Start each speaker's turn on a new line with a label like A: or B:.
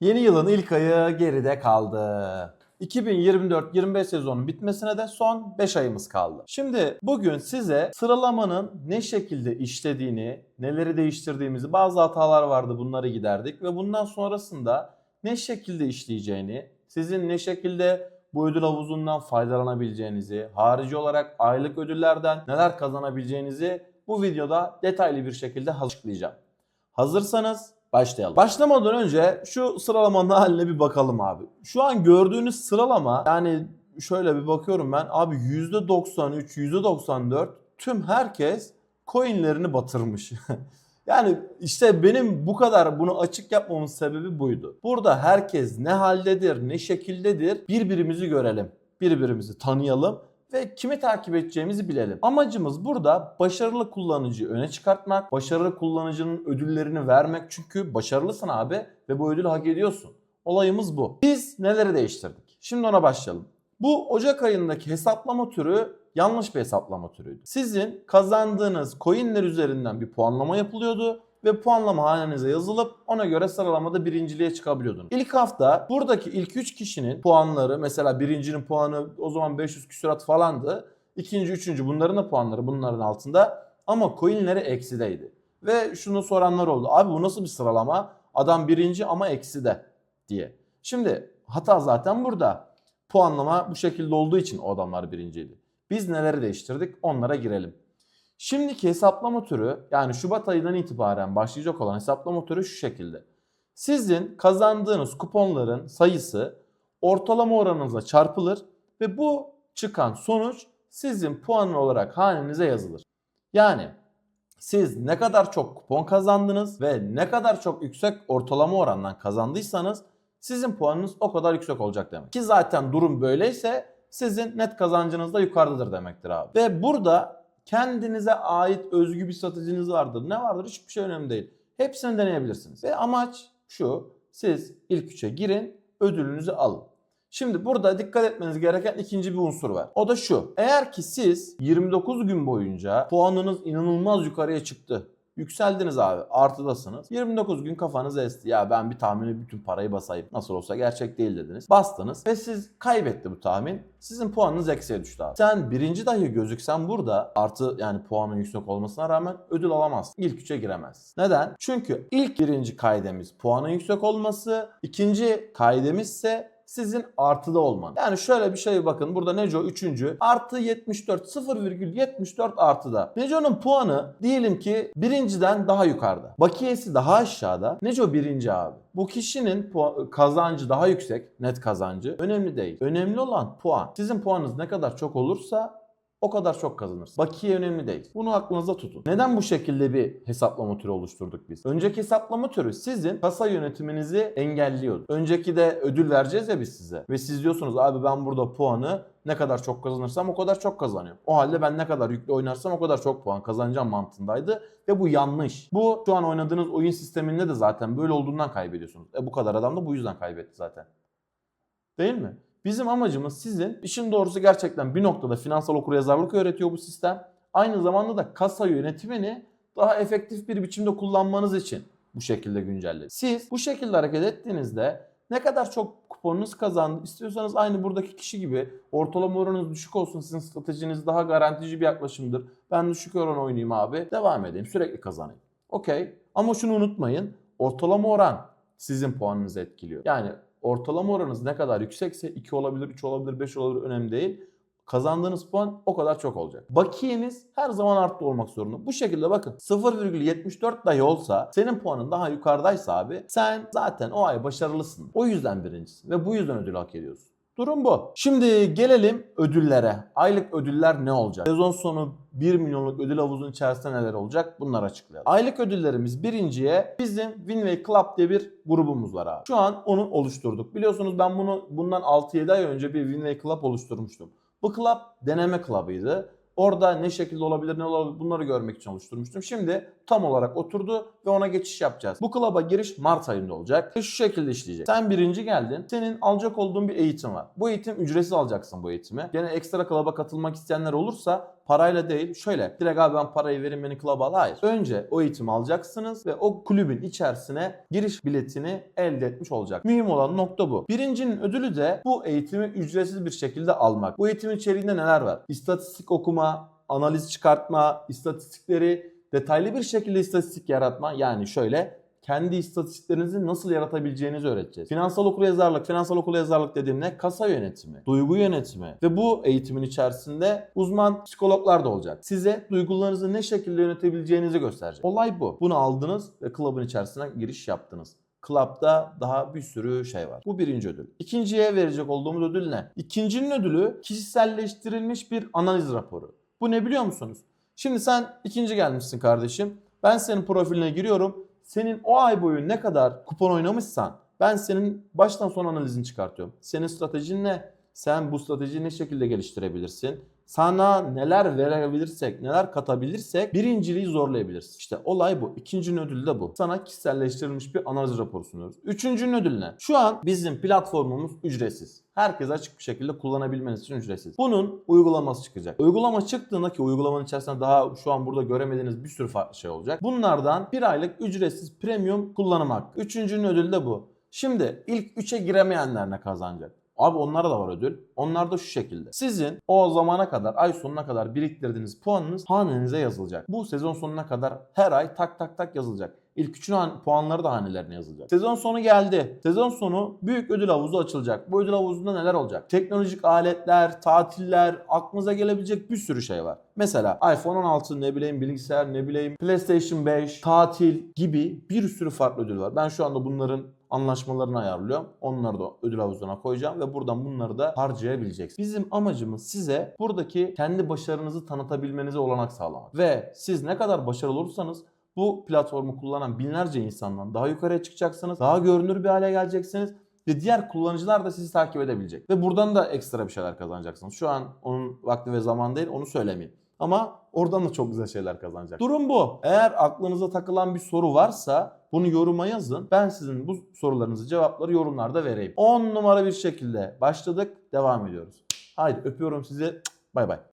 A: Yeni yılın ilk ayı geride kaldı. 2024-25 sezonun bitmesine de son 5 ayımız kaldı. Şimdi bugün size sıralamanın ne şekilde işlediğini, neleri değiştirdiğimizi, bazı hatalar vardı bunları giderdik ve bundan sonrasında ne şekilde işleyeceğini, sizin ne şekilde bu ödül havuzundan faydalanabileceğinizi, harici olarak aylık ödüllerden neler kazanabileceğinizi bu videoda detaylı bir şekilde açıklayacağım. Hazırsanız başlayalım. Başlamadan önce şu sıralamanın haline bir bakalım abi. Şu an gördüğünüz sıralama yani şöyle bir bakıyorum ben abi %93, %94 tüm herkes coinlerini batırmış. yani işte benim bu kadar bunu açık yapmamın sebebi buydu. Burada herkes ne haldedir, ne şekildedir birbirimizi görelim. Birbirimizi tanıyalım ve kimi takip edeceğimizi bilelim. Amacımız burada başarılı kullanıcıyı öne çıkartmak, başarılı kullanıcının ödüllerini vermek. Çünkü başarılısın abi ve bu ödülü hak ediyorsun. Olayımız bu. Biz neleri değiştirdik? Şimdi ona başlayalım. Bu Ocak ayındaki hesaplama türü yanlış bir hesaplama türüydü. Sizin kazandığınız coinler üzerinden bir puanlama yapılıyordu ve puanlama hanenize yazılıp ona göre sıralamada birinciliğe çıkabiliyordunuz. İlk hafta buradaki ilk 3 kişinin puanları mesela birincinin puanı o zaman 500 küsurat falandı. İkinci, üçüncü bunların da puanları bunların altında ama coinleri eksideydi. Ve şunu soranlar oldu. Abi bu nasıl bir sıralama? Adam birinci ama ekside diye. Şimdi hata zaten burada. Puanlama bu şekilde olduğu için o adamlar birinciydi. Biz neleri değiştirdik onlara girelim. Şimdiki hesaplama türü yani Şubat ayından itibaren başlayacak olan hesaplama türü şu şekilde. Sizin kazandığınız kuponların sayısı ortalama oranınızla çarpılır ve bu çıkan sonuç sizin puan olarak hanenize yazılır. Yani siz ne kadar çok kupon kazandınız ve ne kadar çok yüksek ortalama orandan kazandıysanız sizin puanınız o kadar yüksek olacak demek. Ki zaten durum böyleyse sizin net kazancınız da yukarıdadır demektir abi. Ve burada kendinize ait özgü bir stratejiniz vardır. Ne vardır hiçbir şey önemli değil. Hepsini deneyebilirsiniz. Ve amaç şu. Siz ilk üçe girin, ödülünüzü alın. Şimdi burada dikkat etmeniz gereken ikinci bir unsur var. O da şu. Eğer ki siz 29 gün boyunca puanınız inanılmaz yukarıya çıktı. Yükseldiniz abi artıdasınız. 29 gün kafanız esti. Ya ben bir tahmini bütün parayı basayım. Nasıl olsa gerçek değil dediniz. Bastınız ve siz kaybetti bu tahmin. Sizin puanınız eksiye düştü abi. Sen birinci dahi gözüksen burada artı yani puanın yüksek olmasına rağmen ödül alamazsın. İlk üçe giremezsin. Neden? Çünkü ilk birinci kaydemiz puanın yüksek olması. ikinci kaydemiz ise sizin artıda olman. Yani şöyle bir şey bakın burada Neco 3. artı 74 0,74 artıda. Neco'nun puanı diyelim ki birinciden daha yukarıda. Bakiyesi daha aşağıda. Neco birinci abi. Bu kişinin kazancı daha yüksek, net kazancı. Önemli değil. Önemli olan puan. Sizin puanınız ne kadar çok olursa o kadar çok kazanırsınız. Bakiye önemli değil. Bunu aklınızda tutun. Neden bu şekilde bir hesaplama türü oluşturduk biz? Önceki hesaplama türü sizin kasa yönetiminizi engelliyordu. Önceki de ödül vereceğiz ya biz size. Ve siz diyorsunuz abi ben burada puanı ne kadar çok kazanırsam o kadar çok kazanıyorum. O halde ben ne kadar yüklü oynarsam o kadar çok puan kazanacağım mantığındaydı. Ve bu yanlış. Bu şu an oynadığınız oyun sisteminde de zaten böyle olduğundan kaybediyorsunuz. E bu kadar adam da bu yüzden kaybetti zaten. Değil mi? Bizim amacımız sizin işin doğrusu gerçekten bir noktada finansal okuryazarlık öğretiyor bu sistem. Aynı zamanda da kasa yönetimini daha efektif bir biçimde kullanmanız için bu şekilde güncelledik. Siz bu şekilde hareket ettiğinizde ne kadar çok kuponunuz kazandı istiyorsanız aynı buradaki kişi gibi ortalama oranınız düşük olsun sizin stratejiniz daha garantici bir yaklaşımdır. Ben düşük oran oynayayım abi devam edeyim sürekli kazanayım. Okey ama şunu unutmayın ortalama oran sizin puanınızı etkiliyor. Yani ortalama oranınız ne kadar yüksekse 2 olabilir, 3 olabilir, 5 olabilir önemli değil. Kazandığınız puan o kadar çok olacak. Bakiyeniz her zaman arttı olmak zorunda. Bu şekilde bakın 0,74 dahi olsa senin puanın daha yukarıdaysa abi sen zaten o ay başarılısın. O yüzden birincisin ve bu yüzden ödül hak ediyorsun. Durum bu. Şimdi gelelim ödüllere. Aylık ödüller ne olacak? Sezon sonu 1 milyonluk ödül havuzunun içerisinde neler olacak? Bunları açıklayalım. Aylık ödüllerimiz birinciye bizim Winway Club diye bir grubumuz var abi. Şu an onu oluşturduk. Biliyorsunuz ben bunu bundan 6-7 ay önce bir Winway Club oluşturmuştum. Bu club deneme club'ıydı. Orada ne şekilde olabilir ne olabilir bunları görmek için oluşturmuştum. Şimdi tam olarak oturdu ve ona geçiş yapacağız. Bu klaba giriş Mart ayında olacak. Ve şu şekilde işleyecek. Sen birinci geldin. Senin alacak olduğun bir eğitim var. Bu eğitim ücretsiz alacaksın bu eğitimi. Gene ekstra klaba katılmak isteyenler olursa parayla değil şöyle direkt abi ben parayı verin beni klaba al. Hayır. Önce o eğitimi alacaksınız ve o kulübün içerisine giriş biletini elde etmiş olacak. Mühim olan nokta bu. Birincinin ödülü de bu eğitimi ücretsiz bir şekilde almak. Bu eğitimin içeriğinde neler var? İstatistik okuma, analiz çıkartma, istatistikleri detaylı bir şekilde istatistik yaratma. Yani şöyle kendi istatistiklerinizi nasıl yaratabileceğinizi öğreteceğiz. Finansal okuryazarlık, finansal okuryazarlık dediğim ne? Kasa yönetimi, duygu yönetimi ve bu eğitimin içerisinde uzman psikologlar da olacak. Size duygularınızı ne şekilde yönetebileceğinizi gösterecek. Olay bu. Bunu aldınız ve klubun içerisine giriş yaptınız. Club'da daha bir sürü şey var. Bu birinci ödül. İkinciye verecek olduğumuz ödül ne? İkincinin ödülü kişiselleştirilmiş bir analiz raporu. Bu ne biliyor musunuz? Şimdi sen ikinci gelmişsin kardeşim. Ben senin profiline giriyorum. Senin o ay boyu ne kadar kupon oynamışsan ben senin baştan sona analizini çıkartıyorum. Senin stratejin ne? Sen bu stratejiyi ne şekilde geliştirebilirsin? Sana neler verebilirsek, neler katabilirsek birinciliği zorlayabiliriz. İşte olay bu. İkincinin ödülü de bu. Sana kişiselleştirilmiş bir analiz raporu sunuyoruz. Üçüncünün ödülü ne? Şu an bizim platformumuz ücretsiz. Herkes açık bir şekilde kullanabilmeniz için ücretsiz. Bunun uygulaması çıkacak. Uygulama çıktığında ki uygulamanın içerisinde daha şu an burada göremediğiniz bir sürü farklı şey olacak. Bunlardan bir aylık ücretsiz premium kullanım hakkı. Üçüncünün ödülü de bu. Şimdi ilk 3'e giremeyenler ne kazanacak? Abi onlara da var ödül. Onlar da şu şekilde. Sizin o zamana kadar ay sonuna kadar biriktirdiğiniz puanınız hanenize yazılacak. Bu sezon sonuna kadar her ay tak tak tak yazılacak. İlk üçün puanları da hanelerine yazılacak. Sezon sonu geldi. Sezon sonu büyük ödül havuzu açılacak. Bu ödül havuzunda neler olacak? Teknolojik aletler, tatiller, aklınıza gelebilecek bir sürü şey var. Mesela iPhone 16, ne bileyim bilgisayar, ne bileyim PlayStation 5, tatil gibi bir sürü farklı ödül var. Ben şu anda bunların anlaşmalarını ayarlıyorum. Onları da ödül havuzuna koyacağım ve buradan bunları da harcayabileceksiniz. Bizim amacımız size buradaki kendi başarınızı tanıtabilmenize olanak sağlamak. Ve siz ne kadar başarılı olursanız bu platformu kullanan binlerce insandan daha yukarıya çıkacaksınız. Daha görünür bir hale geleceksiniz. Ve diğer kullanıcılar da sizi takip edebilecek. Ve buradan da ekstra bir şeyler kazanacaksınız. Şu an onun vakti ve zaman değil onu söylemeyeyim. Ama oradan da çok güzel şeyler kazanacak. Durum bu. Eğer aklınıza takılan bir soru varsa bunu yoruma yazın. Ben sizin bu sorularınızı cevapları yorumlarda vereyim. 10 numara bir şekilde başladık. Devam ediyoruz. Haydi öpüyorum sizi. Bay bay.